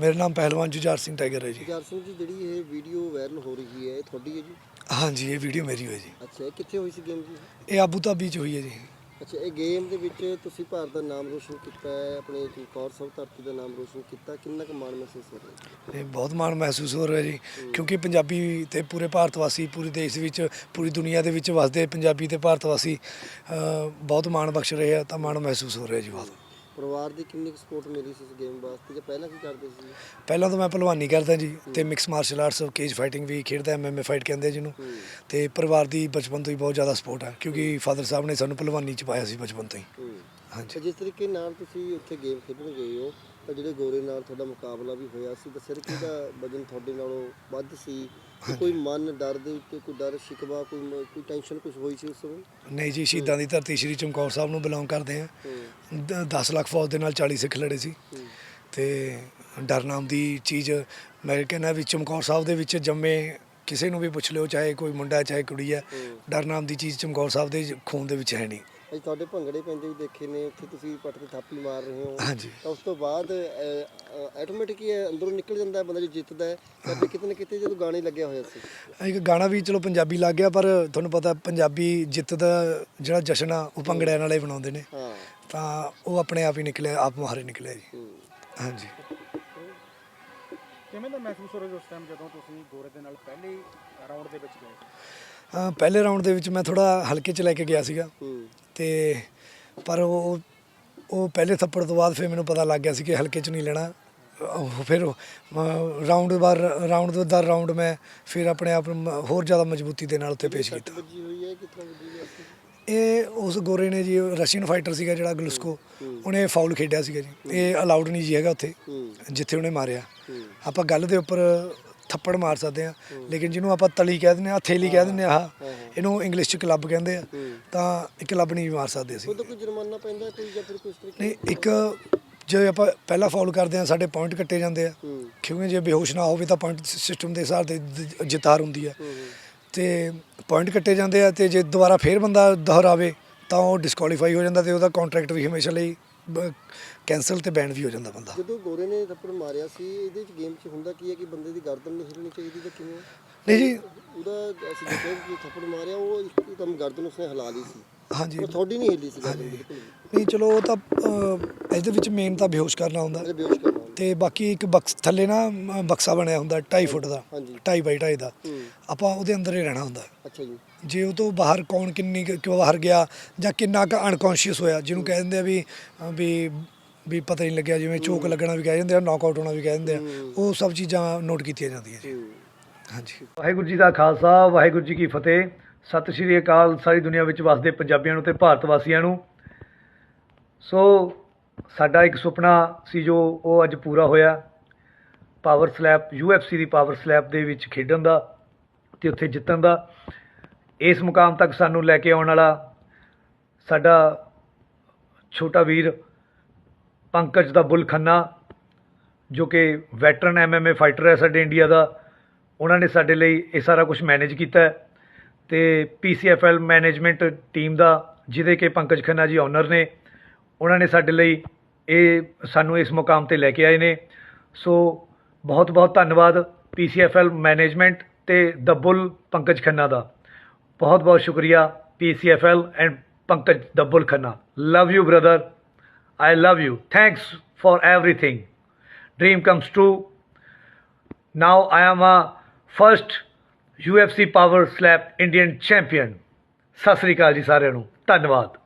ਮੇਰਾ ਨਾਮ ਪਹਿਲਵਾਨ ਜੁਝਾਰ ਸਿੰਘ ਟਾਈਗਰ ਹੈ ਜੀ। ਜਗਰ ਸਿੰਘ ਜੀ ਜਿਹੜੀ ਇਹ ਵੀਡੀਓ ਵਾਇਰਲ ਹੋ ਰਹੀ ਹੈ ਇਹ ਤੁਹਾਡੀ ਹੈ ਜੀ? ਹਾਂਜੀ ਇਹ ਵੀਡੀਓ ਮੇਰੀ ਹੋਈ ਜੀ। ਅੱਛਾ ਇਹ ਕਿੱਥੇ ਹੋਈ ਸੀ ਗੇਮ ਜੀ? ਇਹ ਆਬੂ ਧਾਬੀ ਚ ਹੋਈ ਹੈ ਜੀ। ਅੱਛਾ ਇਹ ਗੇਮ ਦੇ ਵਿੱਚ ਤੁਸੀਂ ਭਾਰਤ ਦਾ ਨਾਮ ਰੋਸ਼ਨ ਕੀਤਾ ਹੈ ਆਪਣੇ ਚਮਕੌਰ ਸਾਹਿਬ ਧਰਤੀ ਦਾ ਨਾਮ ਰੋਸ਼ਨ ਕੀਤਾ ਕਿੰਨਾ ਕੁ ਮਾਣ ਮਹਿਸੂਸ ਹੋ ਰਿਹਾ ਹੈ? ਇਹ ਬਹੁਤ ਮਾਣ ਮਹਿਸੂਸ ਹੋ ਰਿਹਾ ਜੀ ਕਿਉਂਕਿ ਪੰਜਾਬੀ ਤੇ ਪੂਰੇ ਭਾਰਤ ਵਾਸੀ ਪੂਰੇ ਦੇਸ਼ ਵਿੱਚ ਪੂਰੀ ਦੁਨੀਆ ਦੇ ਵਿੱਚ ਵਸਦੇ ਪੰਜਾਬੀ ਤੇ ਭਾਰਤ ਵਾਸੀ ਅ, ਬਹੁਤ ਮਾਣ ਬਖਸ਼ ਰਹੇ ਆ ਤਾਂ ਮਾਣ ਮਹਿਸੂਸ ਹੋ ਰਿਹਾ ਜੀ ਬਹੁਤ। ਪਰਿਵਾਰ ਦੀ ਕਿੰਨੀ ਸਪੋਰਟ ਮਿਲੀ ਸੀ ਇਸ ਗੇਮ ਵਾਸਤੇ? ਜਾਂ ਪਹਿਲਾਂ ਕੀ ਕਰਦੇ ਸੀ? ਪਹਿਲਾਂ ਤਾਂ ਮੈਂ ਪਹਿਲਵਾਨੀ ਕਰਦਾ ਜੀ ਤੇ mixed martial arts cage fighting ਵੀ ਖੇਡਦਾ ਐਮਐਮਏ ਫਾਈਟ ਕਹਿੰਦੇ ਜਿਹਨੂੰ। ਤੇ ਪਰਿਵਾਰ ਦੀ ਬਚਪਨ ਤੋਂ ਹੀ ਬਹੁਤ ਜ਼ਿਆਦਾ ਸਪੋਰਟ ਹੈ ਕਿਉਂਕਿ ਫਾਦਰ ਸਾਹਿਬ ਨੇ ਸਾਨੂੰ ਪਹਿਲਵਾਨੀ ਚ ਪਾਇਆ ਸੀ ਬਚਪਨ ਤੋਂ ਹੀ। ਹਾਂਜੀ। ਜਿਸ ਤਰੀਕੇ ਨਾਲ ਤੁਸੀਂ ਉੱਥੇ ਗੇਮ ਖੇਡਣ ਗਏ ਹੋ ਤਾਂ ਜਿਹੜੇ ਗੋਰੇ ਨਾਲ ਤੁਹਾਡਾ ਮੁਕਾਬਲਾ ਵੀ ਹੋਇਆ ਸੀ ਦੱਸਿਆ ਕਿ ਦਾ ਵਜਨ ਤੁਹਾਡੇ ਨਾਲੋਂ ਵੱਧ ਸੀ? ਤੇ ਕੋਈ ਮਨ ਡਰ ਦੇ ਉੱਤੇ ਕੋਈ ਡਰ ਸ਼ਿਕਵਾ ਕੋਈ ਮ- ਕੋਈ ਟੈਨਸ਼ਨ ਕੁਝ ਹੋਈ ਸੀ ਉਸ ਸਮੇਂ? ਨਹੀਂ ਜੀ ਸ਼ਹੀਦਾਂ ਦੀ ਧਰਤੀ ਸ਼੍ਰੀ ਚਮਕੌਰ ਸਾਹਿਬ ਨੂੰ ਬਿਲੋਂਗ ਕਰਦੇ ਆ। ਹੂੰ। 10 ਲੱਖ ਫੌਜ ਦੇ ਨਾਲ 40 ਸਿੱਖ ਲੜੇ ਸੀ। ਹੂੰ। ਤੇ ਡਰ ਨਾਮ ਦੀ ਚੀਜ਼ ਮੈਂ ਕਹਿੰਦਾ ਵੀ ਚਮਕੌਰ ਸਾਹਿਬ ਦੇ ਵਿੱਚ ਜੰਮੇ ਕਿਸੇ ਨੂੰ ਵੀ ਪੁੱਛ ਲਿਓ ਚਾਹੇ ਕੋਈ ਮੁੰਡਾ ਚਾਹੇ ਕੁੜੀ ਹੈ। ਹੂੰ। ਡਰ ਨਾਮ ਦੀ ਚੀਜ਼ ਚਮਕੌਰ ਸਾਹਿਬ ਦੇ ਖੂਨ ਦੇ ਵਿੱਚ ਹੈ ਨਹੀਂ। ਅੱਜ ਤੁਹਾਡੇ ਭੰਗੜੇ ਪੈਂਦੇ ਵੀ ਦੇਖੇ ਨੇ ਉੱਥੇ ਤੁਸੀਂ ਪੱਟ ਤੇ ਥਾਪੀ ਮਾਰ ਰਹੇ ਹੋ। ਹਾਂਜੀ। ਤਾਂ ਉਸ ਤੋਂ ਬਾਅਦ ਆਟੋਮੈਟਿਕ ਹੀ ਅੰਦਰੋਂ ਨਿਕਲ ਜਾਂਦਾ ਹੈ ਬੰਦਾ ਜੋ ਜਿੱਤਦਾ ਹੈ ਤਾਂ ਕਿਤੇ ਨਾ ਕਿਤੇ ਜਦੋਂ ਗਾਣੇ ਲੱਗਿਆ ਹੋਇਆ ਸੀ। ਇੱਕ ਗਾਣਾ ਵੀ ਚਲੋ ਪੰਜਾਬੀ ਲੱਗ ਗਿਆ ਪਰ ਤੁਹਾਨੂੰ ਪਤਾ ਪੰਜਾਬੀ ਜਿੱਤ ਦਾ ਜਿਹੜਾ ਜਸ਼ਨ ਆ ਉਹ ਭੰਗੜਿਆਂ ਨਾਲ ਹੀ ਬਣਾਉਂਦੇ ਨੇ। ਤਾਂ ਉਹ ਆਪਣੇ ਆਪ ਹੀ ਨਿਕਲਿਆ ਆਪ ਮੁਹਾਰੇ ਨਿਕਲਿਆ ਜੀ। ਹਾਂਜੀ। ਕਿਵੇਂ ਦਾ ਮਹਿਸੂਸ ਹੋ ਰਿਹਾ ਉਸ ਟਾਈਮ ਜਦੋਂ ਤੁਸੀਂ ਗੋਰੇ ਦੇ ਨਾਲ ਪਹਿਲੇ ਰਾਊਂਡ ਦੇ ਵਿੱਚ ਗਏ? ਪਹਿਲੇ ਰਾਊਂਡ ਦੇ ਵਿੱਚ ਮੈਂ ਥੋੜਾ ਹਲਕੇ ਚ ਲੈ ਕੇ ਗਿਆ ਸੀਗਾ। ਤੇ ਪਰ ਉਹ ਉਹ ਪਹਿਲੇ ਥੱਪੜ ਤੋਂ ਬਾਅਦ ਫਿਰ ਮੈਨੂੰ ਪਤਾ ਲੱਗ ਗਿਆ ਸੀ ਕਿ ਹਲਕੇ 'ਚ ਨਹੀਂ ਲੈਣਾ। ਉਹ ਫਿਰ ਰਾਉਂਡ ਬਾਰ ਰਾਉਂਡ ਦਰ ਰਾਉਂਡ ਮੈਂ ਫਿਰ ਆਪਣੇ ਆਪ ਨੂੰ ਹੋਰ ਜ਼ਿਆਦਾ ਮਜ਼ਬੂਤੀ ਦੇ ਨਾਲ ਉੱਤੇ ਪੇਸ਼ ਕੀਤਾ। ਇਹ ਉਸ ਗੋਰੇ ਨੇ ਜੀ ਰਸ਼ੀਅਨ ਫਾਈਟਰ ਸੀਗਾ ਜਿਹੜਾ ਗਲੂਸਕੋ ਉਹਨੇ ਫਾਉਲ ਖੇਡਿਆ ਸੀਗਾ ਜੀ। ਇਹ ਅਲਾਉਡ ਨਹੀਂ ਜੀ ਹੈਗਾ ਉੱਥੇ ਜਿੱਥੇ ਉਹਨੇ ਮਾਰਿਆ। ਆਪਾਂ ਗੱਲ ਦੇ ਉੱਪਰ ਥੱਪੜ ਮਾਰ ਸਕਦੇ ਆ। ਲੇਕਿਨ ਜਿਹਨੂੰ ਆਪਾਂ ਤਲੀ ਕਹਿ ਦਿੰਦੇ ਆ ਥੇਲੀ ਕਹਿ ਦਿੰਦੇ ਆ ਆਹ ਇਹਨੂੰ ਇੰਗਲਿਸ਼ ਚ ਕਲੱਬ ਕਹਿੰਦੇ ਆ। ਤਾਂ ਇਹ ਕਲੱਬ ਨਹੀਂ ਮਾਰ ਸਕਦੇ ਅਸੀਂ। ਉਹਦਾ ਕੋਈ ਜੁਰਮਾਨਾ ਪੈਂਦਾ ਕੋਈ ਜਾਂ ਫਿਰ ਕੁਝ ਤਰੀਕੇ ਨਹੀਂ ਇੱਕ ਜੇ ਆਪਾਂ ਪਹਿਲਾ ਫਾਉਲ ਕਰਦੇ ਆ ਸਾਡੇ ਪੁਆਇੰਟ ਕੱਟੇ ਜਾਂਦੇ ਆ। ਹੂੰ। ਕਿਉਂਕਿ ਜੇ ਬੇਹੋਸ਼ ਨਾ ਹੋਵੇ ਤਾਂ ਪੁਆਇੰਟ ਸਿਸਟਮ ਦੇ ਹਿਸਾਬ ਤੇ ਦ- ਜਿਤਾਰ ਹੁੰਦੀ ਆ। ਹੂੰ ਤੇ ਪੁਆਇੰਟ ਕੱਟੇ ਜਾਂਦੇ ਆ ਤੇ ਜੇ ਦੁਬਾਰਾ ਫੇਰ ਬੰਦਾ ਦੁਹਰਾਵੇ ਤਾਂ ਉਹ ਡਿਸਕੁਆਲੀਫਾਈ ਹੋ ਜਾਂਦਾ ਤੇ ਉਹਦਾ ਕੰਟਰੈਕਟ ਵੀ ਹਮੇਸ਼ਾ ਲਈ ਕੈਨਸਲ ਤੇ ਬੈਨ ਵੀ ਹੋ ਜਾਂਦਾ ਬੰਦਾ। ਜਦੋਂ ਗੋਰੇ ਨੇ ਥੱਪੜ ਮਾਰਿਆ ਸੀ ਇਹਦੇ ਚ ਗੇਮ ਚ ਹੁੰਦਾ ਕੀ ਹੈ ਕਿ ਬੰਦੇ ਦੀ ਗਰਦਨ ਨਹੀਂ ਹਿਲਣੀ ਚਾਹੀਦੀ ਤਾਂ ਕਿਵੇਂ? ਨਹੀਂ ਜੀ। ਉਹਦਾ ਅਸੀਂ ਦੇਖਿਆ ਕਿ ਥੱਪੜ ਮਾਰਿਆ ਉਹ ਇੱਕਦਮ ਗਰਦਨ ਉਸਨੇ ਹਿਲਾ ਲਈ ਸੀ। ਹਾਂਜੀ। ਉਹ ਤੁਹਾਡੀ ਨਹੀਂ ਹਿੱਲੀ ਸੀ ਗਰਦਨ ਬਿਲਕੁਲ ਵੀ। ਨਹੀਂ ਚਲੋ ਉਹ ਤਾਂ ਅਹ, ਇਹਦੇ ਵਿੱਚ ਮੇਨ ਤਾਂ ਬੇਹੋਸ਼ ਕਰਨਾ ਹੁੰਦਾ। ਅਰੇ ਬੇਹੋਸ਼ ਕਰਨਾ ਤੇ ਬਾਕੀ ਇੱਕ ਬਕਸ ਥੱਲੇ ਨਾ ਅਮ, ਬਕਸਾ ਬਣਿਆ ਹੁੰਦਾ 2.5 ਫੁੱਟ ਦਾ। ਹਾਂਜੀ। 2.5 ਬਾਈ 2.5 ਦਾ। ਹੂੰ। ਆਪਾਂ ਉਹਦੇ ਅੰਦਰ ਹੀ ਰਹਿਣਾ ਹੁੰਦਾ। ਅੱਛਾ ਜੀ। ਜੇ ਉਹ ਤੋਂ ਬਾਹਰ ਕੌਣ ਕਿੰਨੀ ਕੁ- ਕਿਉਂ ਬਾਹਰ ਗਿਆ ਜਾਂ ਕਿੰਨਾ ਕੁ ਅਨਕੌਂਸ਼ੀਅਸ ਹੋਇਆ ਜਿਹਨੂੰ ਕਹਿ ਦਿੰਦੇ ਆ ਵੀ ਅ, ਵੀ ਵੀ ਪਤਾ ਹੀ ਨਹੀਂ ਲੱਗਿਆ ਜਿਵੇਂ ਚੋਕ ਲੱਗਣਾ ਵੀ ਕਹਿ ਦਿੰਦੇ ਆ ਨੌਕਆਊਟ ਹੋਣਾ ਵੀ ਕਹਿ ਦਿੰਦੇ ਆ ਉਹ ਸਭ ਚੀਜ਼ਾਂ ਨੋਟ ਕੀਤੀਆਂ ਜਾਂਦੀਆਂ ਜੀ। ਹਾਂਜੀ। ਵਾਹਿਗੁਰੂ ਜੀ ਦਾ ਖਾਲਸਾ ਵਾਹਿਗੁਰੂ ਜੀ ਕੀ ਫਤਿਹ। ਸਤਿ ਸ਼੍ਰੀ ਅਕਾਲ ਸਾਰੀ ਦੁਨੀਆ ਵਿੱਚ ਵਸਦੇ ਪੰਜਾਬੀਆਂ ਨੂੰ ਤੇ ਭਾਰਤ ਵਾਸੀਆਂ ਨੂੰ। ਸੋ ਸਾਡਾ ਇੱਕ ਸੁਪਨਾ ਸੀ ਜੋ ਉਹ ਅੱਜ ਪੂਰਾ ਹੋਇਆ। ਪਾਵਰ ਸਲੈਪ UFC ਦੀ ਪਾਵਰ ਸਲੈਪ ਦੇ ਵਿੱਚ ਖੇਡਣ ਦਾ। ਤੇ ਉੱਥੇ ਜਿੱਤਣ ਦਾ, ਇਸ ਮੁਕਾਮ ਤੱਕ ਸਾਨੂੰ ਲੈ ਕੇ ਆਉਣ ਵਾਲਾ ਸਾਡਾ ਛੋਟਾ ਵੀਰ ਪੰਕਜ ਦਾ ਬੁਲ ਖੰਨਾ ਜੋ ਕਿ ਵੈਟਰਨ ਐਮਐਮਏ ਫਾਈਟਰ ਹੈ ਸਾਡੇ ਇੰਡੀਆ ਦਾ, ਉਹਨਾਂ ਨੇ ਸਾਡੇ ਲਈ ਇਹ ਸਾਰਾ ਕੁਝ ਮੈਨੇਜ ਕੀਤਾ ਹੈ ਤੇ ਪੀਸੀਐਫਐਲ ਮੈਨੇਜਮੈਂਟ ਟੀਮ ਦਾ, ਜਿਹਦੇ ਕਿ ਪੰਕਜ ਖੰਨਾ ਜੀ ਓਨਰ ਨੇ, ਉਹਨਾਂ ਨੇ ਸਾਡੇ ਲਈ ਇਹ ਸਾਨੂੰ ਇਸ ਮੁਕਾਮ ਤੇ ਲੈ ਕੇ ਆਏ ਨੇ। ਸੋ ਬਹੁਤ ਬਹੁਤ ਧੰਨਵਾਦ ਪੀਸੀਐਫਐਲ ਮੈਨੇਜਮੈਂਟ ਤੇ ਦ ਬੁੱਲ ਪੰਕਜ ਖੰਨਾ ਦਾ ਬਹੁਤ ਬਹੁਤ ਸ਼ੁਕਰੀਆ PCFL and Pankaj the bull Khanna love you brother I love you thanks for everything dream comes true now I am a first UFC power slap Indian champion ਸਤਿ ਸ੍ਰੀ ਅਕਾਲ ਜੀ ਸਾਰਿਆਂ ਨੂੰ ਧੰਨਵਾਦ